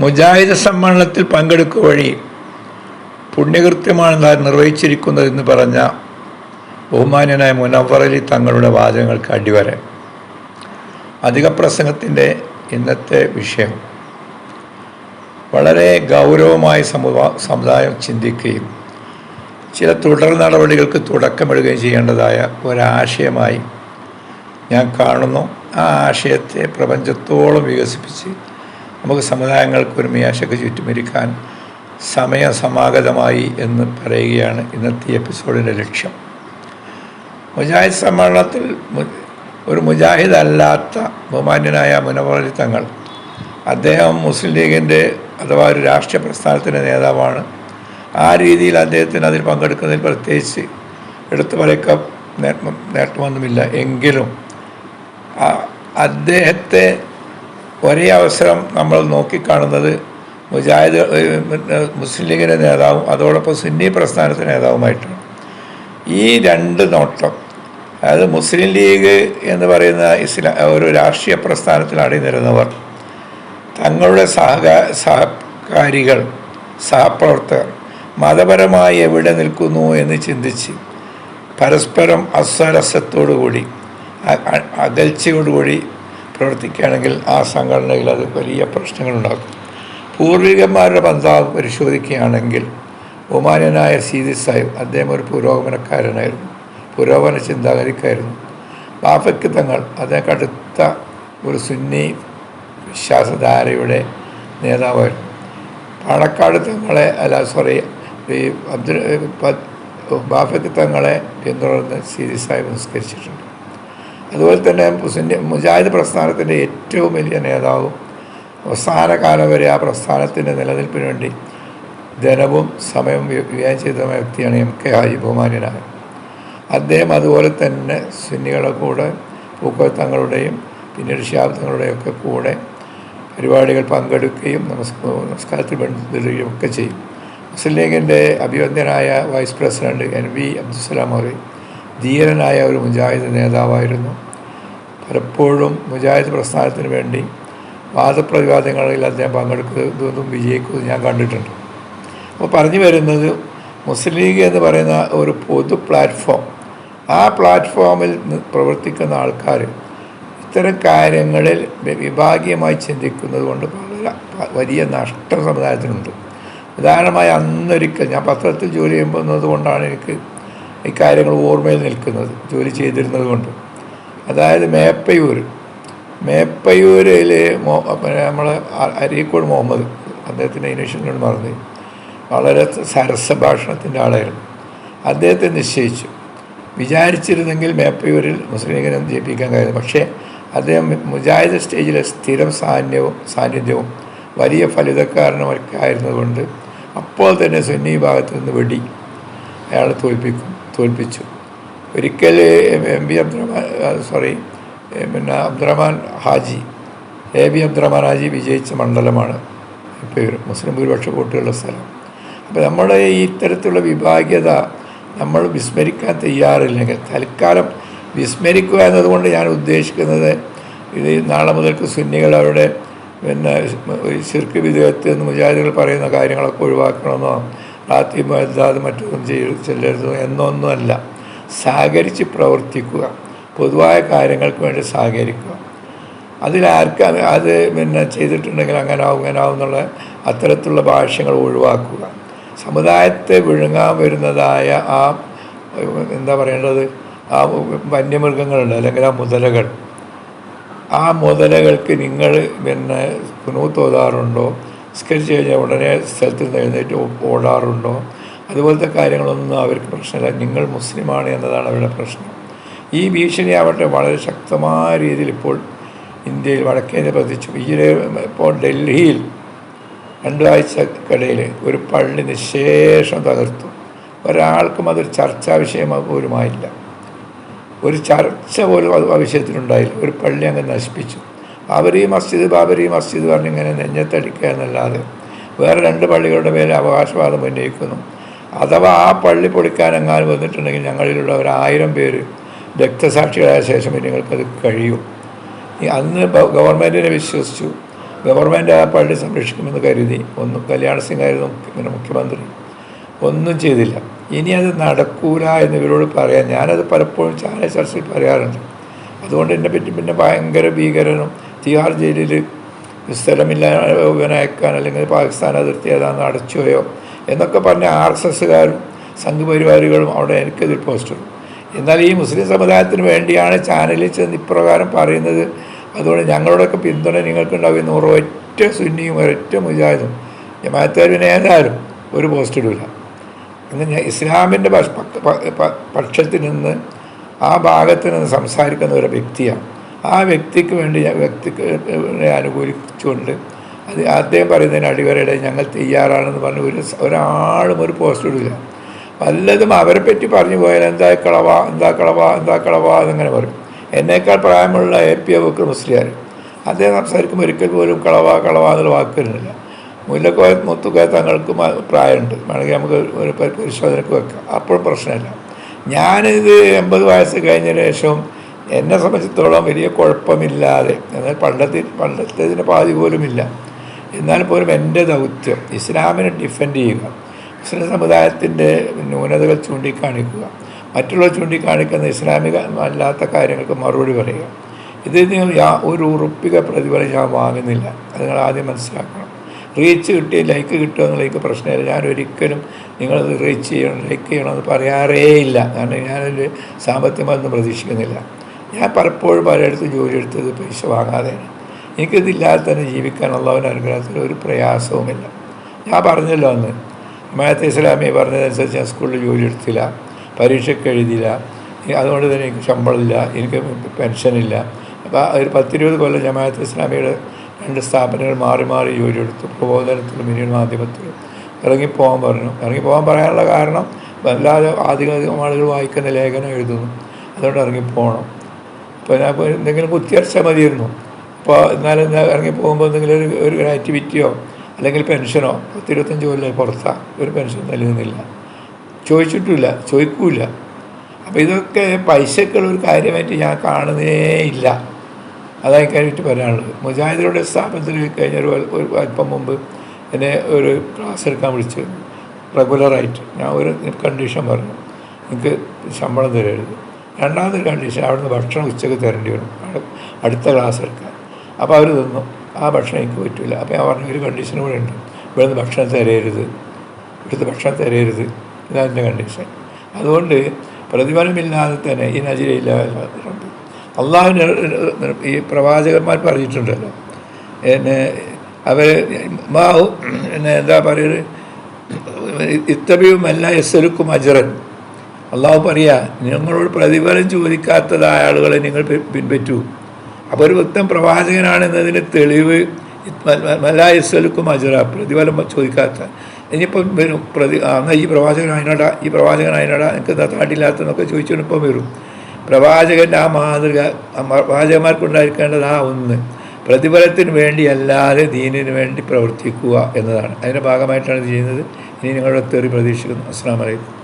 മുജാഹിദ് സമ്മേളനത്തിൽ പങ്കെടുക്കുക വഴി പുണ്യകൃത്യമാണ് താൻ നിർവഹിച്ചിരിക്കുന്നതെന്ന് പറഞ്ഞ ബഹുമാന്യനായ മുനവർ അലി തങ്ങളുടെ വാചകങ്ങൾക്ക് അടിവരെ. അധിക പ്രസംഗത്തിന്റെ ഇന്നത്തെ വിഷയം വളരെ ഗൗരവമായി സമുദാ സമുദായം ചിന്തിക്കുകയും ചില തുടർ നടപടികൾക്ക് തുടക്കമിടുകയും ചെയ്യേണ്ടതായ ഒരാശയമായി ഞാൻ കാണുന്നു. ആ ആശയത്തെ പ്രപഞ്ചത്തോളം വികസിപ്പിച്ച് നമുക്ക് സമുദായങ്ങൾക്ക് ഒരു മേശയ്ക്ക് ചുറ്റുമിരിക്കാൻ സമയസമാഗതമായി എന്ന് പറയുകയാണ് ഇന്നത്തെ എപ്പിസോഡിന്റെ ലക്ഷ്യം. മുജാഹിദ് സമ്മേളനത്തിൽ ഒരു മുജാഹിദ് അല്ലാത്ത ബഹുമാന്യനായ മുനവറി തങ്ങൾ അദ്ദേഹം മുസ്ലിം ലീഗിന്റെ അഥവാ ഒരു രാഷ്ട്രീയ പ്രസ്ഥാനത്തിന്റെ നേതാവാണ്. ആ രീതിയിൽ അദ്ദേഹത്തിന് അതിൽ പങ്കെടുക്കുന്നതിൽ പ്രത്യേകിച്ച് എടുത്തു പറയക്ക നേട്ടം നേട്ടമൊന്നുമില്ല. എങ്കിലും അദ്ദേഹത്തെ ഒരേ അവസരം നമ്മൾ നോക്കിക്കാണുന്നത് മുജാഹിദ് മുസ്ലിം ലീഗിന്റെ നേതാവും അതോടൊപ്പം സുന്നി പ്രസ്ഥാനത്തിന്റെ നേതാവുമായിട്ടാണ്. ഈ രണ്ട് നോട്ടം അതായത് മുസ്ലിം ലീഗ് എന്ന് പറയുന്ന ഇസ്ലാ ഒരു രാഷ്ട്രീയ പ്രസ്ഥാനത്തിൽ അണിനിരുന്നവർ തങ്ങളുടെ സഹകാ സഹകാരികൾ സഹപ്രവർത്തകർ മതപരമായി എവിടെ നിൽക്കുന്നു എന്ന് ചിന്തിച്ച് പരസ്പരം അസ്വരസ്യത്തോടുകൂടി അകൽച്ചയോടുകൂടി പ്രവർത്തിക്കുകയാണെങ്കിൽ ആ സംഘടനയിൽ അത് വലിയ പ്രശ്നങ്ങളുണ്ടാക്കും. പൂർവികന്മാരുടെ ബന്ധാവ് പരിശോധിക്കുകയാണെങ്കിൽ ഒമാനിയനായ സീതി സാഹിബ് അദ്ദേഹം ഒരു പുരോഗമനക്കാരനായിരുന്നു പുരോഗമന ചിന്താഗതിക്കായിരുന്നു. ബാഫയ്ക്ക് തങ്ങൾ അദ്ദേഹം കടുത്ത ഒരു സുന്നി വിശ്വാസധാരയുടെ നേതാവായിരുന്നു. പാണക്കാട് തങ്ങളെ അല്ല സോറി ഈ അബ്ദുൽ ബാഫയ്ക്ക് തങ്ങളെ പിന്തുടർന്ന് സീതി സാഹിബ് നിസ്കരിച്ചിട്ടുണ്ട്. അതുപോലെ തന്നെ സുന്നി മുജാഹിദ് പ്രസ്ഥാനത്തിന്റെ ഏറ്റവും വലിയ നേതാവും അവസാന കാലം വരെ ആ പ്രസ്ഥാനത്തിന്റെ നിലനിൽപ്പിന് വേണ്ടി ധനവും സമയവും വ്യ- വ്യയം ചെയ്ത വ്യക്തിയാണ് എം കെ ഹാജി ബഹുമാനായ അദ്ദേഹം അതുപോലെ തന്നെ സുന്നികളുടെ കൂടെ പൂക്കോത്തങ്ങളുടെയും പിന്നീട് ഷിയാബ്ദങ്ങളുടെയും ഒക്കെ കൂടെ പരിപാടികൾ പങ്കെടുക്കുകയും നമസ്ക നമസ്കാരത്തിൽ ബന്ധപ്പെടുകയും ഒക്കെ ചെയ്യും. മുസ്ലിം ലീഗിന്റെ അഭിവന്ദ്യനായ vice president N V Abdussalam അറി ധീരനായ ഒരു മുജാഹിദ് നേതാവായിരുന്നു. പലപ്പോഴും മുജാഹിദ് പ്രസ്ഥാനത്തിന് വേണ്ടി വാദപ്രതിവാദങ്ങളിൽ അദ്ദേഹം പങ്കെടുക്കുന്നതും വിജയിക്കുന്നതും ഞാൻ കണ്ടിട്ടുണ്ട്. അപ്പോൾ പറഞ്ഞു വരുന്നത് മുസ്ലിം ലീഗ് എന്ന് പറയുന്ന ഒരു പൊതു പ്ലാറ്റ്ഫോം. ആ പ്ലാറ്റ്ഫോമിൽ പ്രവർത്തിക്കുന്ന ആൾക്കാർ ഇത്തരം കാര്യങ്ങളിൽ വിഭാഗീയമായി ചിന്തിക്കുന്നത് കൊണ്ട് വളരെ വലിയ നഷ്ടം സമുദായത്തിനുണ്ട് ഉദാഹരണമായി അന്നൊരിക്കൽ ഞാൻ പത്രത്തിൽ ജോലി ചെയ്യുമ്പോൾ കൊണ്ടാണ് എനിക്ക് ഈ കാര്യങ്ങൾ ഓർമ്മയിൽ നിൽക്കുന്നത് ജോലി ചെയ്തിരുന്നത് കൊണ്ട്. അതായത് മേപ്പയൂർ മേപ്പയൂരിൽ നമ്മളെ അരീക്കോട് മുഹമ്മദ് അദ്ദേഹത്തിന്റെ അന്വേഷണങ്ങൾ മറന്നു വളരെ സരസഭാഷണത്തിന്റെ ആളായിരുന്നു. അദ്ദേഹത്തെ നിശ്ചയിച്ചു. വിചാരിച്ചിരുന്നെങ്കിൽ മേപ്പയൂരിൽ മുസ്ലിം ലീഗിനെ ജയിപ്പിക്കാൻ കഴിയും പക്ഷേ അദ്ദേഹം മുജാഹിദ് സ്റ്റേജിലെ സ്ഥിരം സാന്നിധ്യവും സാന്നിധ്യവും വലിയ ഫലിതക്കാരനുമൊക്കെ ആയിരുന്നതുകൊണ്ട് അപ്പോൾ തന്നെ സുന്നി ഭാഗത്ത് നിന്ന് വെടി അയാളെ തോൽപ്പിക്കും. തോൽപ്പിച്ചു. ഒരിക്കൽ എം ബി അബ്ദുറഹ്മാൻ സോറി പിന്നെ അബ്ദുറഹ്മാൻ ഹാജി എ ബി അബ്ദുറഹ്മാൻ ഹാജി വിജയിച്ച മണ്ഡലമാണ് പേര് മുസ്ലിം ഭൂരിപക്ഷ വോട്ടുകളുടെ സ്ഥലം. അപ്പോൾ നമ്മുടെ ഈ ഇത്തരത്തിലുള്ള വിഭാഗ്യത നമ്മൾ വിസ്മരിക്കാൻ തയ്യാറില്ലെങ്കിൽ തൽക്കാലം വിസ്മരിക്കുക എന്നതുകൊണ്ട് ഞാൻ ഉദ്ദേശിക്കുന്നത് ഇത് നാളെ മുതൽക്ക് സുന്നികൾ അവരുടെ പിന്നെ ശിർക്ക് വിധേയത്ത് എന്ന് മുജാഹിദുകൾ പറയുന്ന കാര്യങ്ങളൊക്കെ ഒഴിവാക്കണമെന്നോ മഹദാദ് മറ്റൊന്നും ചെയ്ത് ചെല്ലരുതോ എന്നൊന്നുമല്ല. സഹകരിച്ച് പ്രവർത്തിക്കുക. പൊതുവായ കാര്യങ്ങൾക്ക് വേണ്ടി സഹകരിക്കുക. അതിലാർക്ക് അത് പിന്നെ ചെയ്തിട്ടുണ്ടെങ്കിൽ അങ്ങനെ ആവും ഇങ്ങനെ ആവും എന്നുള്ള അത്തരത്തിലുള്ള ഭാഷ്യങ്ങൾ ഒഴിവാക്കുക. സമുദായത്തെ വിഴുങ്ങാൻ വരുന്നതായ ആ എന്താ പറയേണ്ടത്? ആ വന്യമൃഗങ്ങളുണ്ട് അല്ലെങ്കിൽ ആ മുതലകൾ. ആ മുതലകൾക്ക് നിങ്ങൾ പിന്നെ കുനൂത്ത് സ്കെച്ച് കഴിഞ്ഞാൽ ഉടനെ സ്ഥലത്ത് നിന്ന് എഴുന്നേറ്റ് ഓടാറുണ്ടോ? അതുപോലത്തെ കാര്യങ്ങളൊന്നും അവർക്ക് പ്രശ്നമില്ല. നിങ്ങൾ മുസ്ലിമാണ് എന്നതാണ് അവരുടെ പ്രശ്നം. ഈ ഭീഷണി ആവട്ടെ വളരെ ശക്തമായ രീതിയിൽ ഇപ്പോൾ ഇന്ത്യയിൽ വടക്കേന്ത്യ പ്രതിച്ചു ഈയിടെ ഇപ്പോൾ ഡൽഹിയിൽ രണ്ടാഴ്ചക്കിടയിൽ ഒരു പള്ളി നിശേഷം തകർത്തു. ഒരാൾക്കും അതൊരു ചർച്ചാ വിഷയം പോലുമായില്ല. ഒരു ചർച്ച പോലും ആ വിഷയത്തിലുണ്ടായില്ല ഒരു പള്ളി അങ്ങ് നശിപ്പിച്ചു. ബാബരി മസ്ജിദ് ബാബരി മസ്ജിദ് പറഞ്ഞിങ്ങനെ നെഞ്ഞത്തടിക്കുക എന്നല്ലാതെ വേറെ രണ്ട് പള്ളികളുടെ പേര് അവകാശവാദം ഉന്നയിക്കുന്നു. അഥവാ ആ പള്ളി പൊളിക്കാൻ പൊളിക്കാനെങ്ങാനും വന്നിട്ടുണ്ടെങ്കിൽ ഞങ്ങളിലുള്ള ഒരു ആയിരം പേര് രക്തസാക്ഷികളായ ശേഷം നിങ്ങൾക്കത് കഴിയും. അന്ന് ഗവൺമെന്റിനെ വിശ്വസിച്ചു. ഗവൺമെന്റ് ആ പള്ളി സംരക്ഷിക്കുമെന്ന് കരുതി. ഒന്നും കല്യാണ സിംഗായിരുന്നു പിന്നെ മുഖ്യമന്ത്രി. ഒന്നും ചെയ്തില്ല. ഇനി അത് നടക്കൂല എന്ന് ഇവരോട് പറയാൻ ഞാനത് പലപ്പോഴും ചാനൽ ചർച്ചയിൽ പറയാറുണ്ട്. അതുകൊണ്ട് എന്നെ പറ്റി പിന്നെ ഭയങ്കര ഭീകരനും തിഹാർ ജയിലിൽ സ്ഥലമില്ല ഇവനെ അയക്കാൻ അല്ലെങ്കിൽ പാകിസ്ഥാൻ അതിർത്തി ഏതാണെന്ന് അടച്ചുപോയോ എന്നൊക്കെ പറഞ്ഞ ആർ എസ് എസ്സുകാരും സംഘപരിവാരികളും അവിടെ എനിക്കെതിർ പോസ്റ്റ് ഇടും. എന്നാൽ ഈ മുസ്ലിം സമുദായത്തിന് വേണ്ടിയാണ് ചാനലിൽ ചെന്ന് ഇപ്രകാരം പറയുന്നത് അതുകൊണ്ട് ഞങ്ങളുടെയൊക്കെ പിന്തുണ നിങ്ങൾക്കുണ്ടാവും എന്ന് ഒരൊറ്റ സുന്നിയും ഒരൊറ്റ മുജാഹിദും ജമാഅത്തുകാരും ഏതായാലും ഒരു പോസ്റ്റ് ഇന്ന് ഞാൻ ഇസ്ലാമിന്റെ പക്ഷത്തിൽ നിന്ന് ആ ഭാഗത്ത് നിന്ന് സംസാരിക്കുന്ന ഒരു വ്യക്തിയാണ് ആ വ്യക്തിക്ക് വേണ്ടി വ്യക്തിക്ക് അനുകൂലിച്ചുകൊണ്ട് അത് അദ്ദേഹം പറയുന്നതിന് അടിവരയുടെ ഞങ്ങൾ തയ്യാറാണെന്ന് പറഞ്ഞ് ഒരു ഒരാളും ഒരു പോസ്റ്റ് ഇടില്ല. വല്ലതും അവരെ പറ്റി പറഞ്ഞു പോയാൽ എന്താ കളവ എന്താ കളവ എന്താ കളവ എന്നിങ്ങനെ പറയും. എന്നേക്കാൾ പ്രായമുള്ള എ പി അബുക്കർ മുസ്ലിയാർ. അദ്ദേഹം സംസാരിക്കുമ്പോൾ ഒരിക്കൽ പോലും കളവ കളവ എന്നുള്ള വാക്ക് വരുന്നില്ല. മുല്ലക്കോയ മുത്തുക്കോയ തങ്ങൾക്ക് പ്രായമുണ്ട്. വേണമെങ്കിൽ നമുക്ക് ഒരു പരിശോധനക്ക് വെക്കാം. അപ്പോഴും പ്രശ്നമില്ല. ഞാനിത് എൺപത് വയസ്സ് കഴിഞ്ഞ ശേഷം എന്നെ സംബന്ധിച്ചിടത്തോളം വലിയ കുഴപ്പമില്ലാതെ. എന്നാൽ പണ്ടത്തെ പണ്ടത്തേതിന് പാതി പോലുമില്ല. എന്നാൽ പോലും എന്റെ ദൗത്യം ഇസ്ലാമിനെ ഡിഫെൻഡ് ചെയ്യുക മുസ്ലിം സമുദായത്തിന്റെ ന്യൂനതകൾ ചൂണ്ടിക്കാണിക്കുക മറ്റുള്ളവർ ചൂണ്ടിക്കാണിക്കുന്ന ഇസ്ലാമിക അല്ലാത്ത കാര്യങ്ങൾക്ക് മറുപടി പറയുക. ഇതിൽ നിങ്ങൾ യാ ഒരു ഉറുപ്പിക പ്രതിഫലം ഞാൻ വാങ്ങുന്നില്ല. അത് നിങ്ങൾ ആദ്യം മനസ്സിലാക്കണം. റീച്ച് കിട്ടി ലൈക്ക് കിട്ടുക എന്നുള്ള പ്രശ്നമില്ല. ഞാൻ ഒരിക്കലും നിങ്ങളത് റീച്ച് ചെയ്യണം ലൈക്ക് ചെയ്യണമെന്ന് പറയാറേ ഇല്ല കാരണം ഞാനൊരു സാമ്പത്തികമൊന്നും പ്രതീക്ഷിക്കുന്നില്ല. ഞാൻ പലപ്പോഴും പലയിടത്ത് ജോലി എടുത്തത് പൈസ വാങ്ങാതെയാണ്. എനിക്കിതില്ലാതെ തന്നെ ജീവിക്കാനുള്ളവൻ അനുഗ്രഹത്തിൽ ഒരു പ്രയാസവുമില്ല. ഞാൻ പറഞ്ഞല്ലോ അന്ന്. മയത്തെ ഇസ്ലാമി പറഞ്ഞതനുസരിച്ച് ഞാൻ സ്കൂളിൽ ജോലി എടുത്തില്ല. പരീക്ഷയ്ക്ക് എഴുതിയില്ല. അതുകൊണ്ട് തന്നെ എനിക്ക് ശമ്പളമില്ല. എനിക്ക് പെൻഷനില്ല. അപ്പോൾ ഒരു പത്തിരുപത് കൊല്ലം ജമാഅത്ത് ഇസ്ലാമിയുടെ രണ്ട് സ്ഥാപനങ്ങൾ മാറി മാറി ജോലി എടുത്തു. പ്രബോധനത്തിലും മിനിമം മാധ്യമത്തിലും ഇറങ്ങിപ്പോകാൻ പറഞ്ഞു. ഇറങ്ങിപ്പോകാൻ പറയാനുള്ള കാരണം വല്ലാതെ ആധികാരികമാളുകൾ വായിക്കുന്ന ലേഖനം എഴുതുന്നു. അതുകൊണ്ട് ഇറങ്ങിപ്പോകണം അപ്പോൾ എന്തെങ്കിലും കുത്തിയർച്ച മതിയിരുന്നു അപ്പോൾ എന്നാലും ഞാൻ ഇറങ്ങി പോകുമ്പോൾ എന്തെങ്കിലും ഒരു ഒരു ആക്ടിവിറ്റിയോ അല്ലെങ്കിൽ പെൻഷനോ പത്തിരുപത്തഞ്ച് കൊല്ലം പുറത്താണ് ഒരു പെൻഷൻ നൽകുന്നില്ല. ചോദിച്ചിട്ടുമില്ല. ചോദിക്കൂല അപ്പോൾ ഇതൊക്കെ പൈസക്കുള്ള ഒരു കാര്യമായിട്ട് ഞാൻ കാണുന്നേ ഇല്ല. അതായി കഴിഞ്ഞിട്ട് പറയാനുള്ളത്. മുജാഹിദരുടെ സ്ഥാപനത്തിൽ കഴിഞ്ഞ ഒരു ഒരു അല്പം മുമ്പ് എന്നെ ഒരു ക്ലാസ് എടുക്കാൻ വിളിച്ചു. റെഗുലറായിട്ട് ഞാൻ ഒരു കണ്ടീഷൻ പറഞ്ഞു. എനിക്ക് ശമ്പളം തരരുത്. രണ്ടാമതൊരു കണ്ടീഷൻ അവിടുന്ന് ഭക്ഷണം ഉച്ചയ്ക്ക് തരേണ്ടി വരും. അടുത്ത ക്ലാസ് എടുക്കാൻ. അപ്പോൾ അവർ തന്നു. ആ ഭക്ഷണം എനിക്ക് പറ്റില്ല അപ്പോൾ ഞാൻ പറഞ്ഞ ഒരു കണ്ടീഷൻ കൂടെ ഉണ്ട്. ഇവിടുന്ന് ഭക്ഷണം തരരുത്. ഇവിടുത്തെ ഭക്ഷണം തരരുത്. ഇതാണ് എന്റെ കണ്ടീഷൻ അതുകൊണ്ട് പ്രതിഫലമില്ലാതെ തന്നെ ഈ നജിരയില്ലാതെ അള്ളാഹുവിന് ഈ പ്രവാചകന്മാർ പറഞ്ഞിട്ടുണ്ടല്ലോ. എന്നെ അവർ മാഹു എന്നെ എന്താ പറയുക ഇത്തബിയുമല്ല എസ്സലുക്കും അജറൻ. അള്ളാഹു പറയാ നിങ്ങളോട് പ്രതിഫലം ചോദിക്കാത്തതായ ആളുകളെ നിങ്ങൾ പിൻപറ്റൂ. അപ്പോൾ ഒരു വ്യക്തം പ്രവാചകനാണെന്നതിന് തെളിവ് മലായസ്വലുക്കും അജറ പ്രതിഫലം ചോദിക്കാത്ത. ഇനിയിപ്പം വരും പ്രതി എന്നാൽ ഈ പ്രവാചകനായനടാ ഈ പ്രവാചകനായനടാ എനിക്ക് എന്താ താട്ടില്ലാത്തതെന്നൊക്കെ ചോദിച്ചുകൊണ്ട് ഇപ്പം വരും. പ്രവാചകന്റെ ആ മാതൃക പ്രവാചകന്മാർക്കുണ്ടായിരിക്കേണ്ടത് ആ ഒന്ന് പ്രതിഫലത്തിന് വേണ്ടി അല്ലാതെ ദീനിന് വേണ്ടി പ്രവർത്തിക്കുക എന്നതാണ്. അതിന്റെ ഭാഗമായിട്ടാണ് ചെയ്യുന്നത്. ഇനി നിങ്ങളുടെ തെറി പ്രതീക്ഷിക്കുന്നു. അസ്സാം വലൈക്കും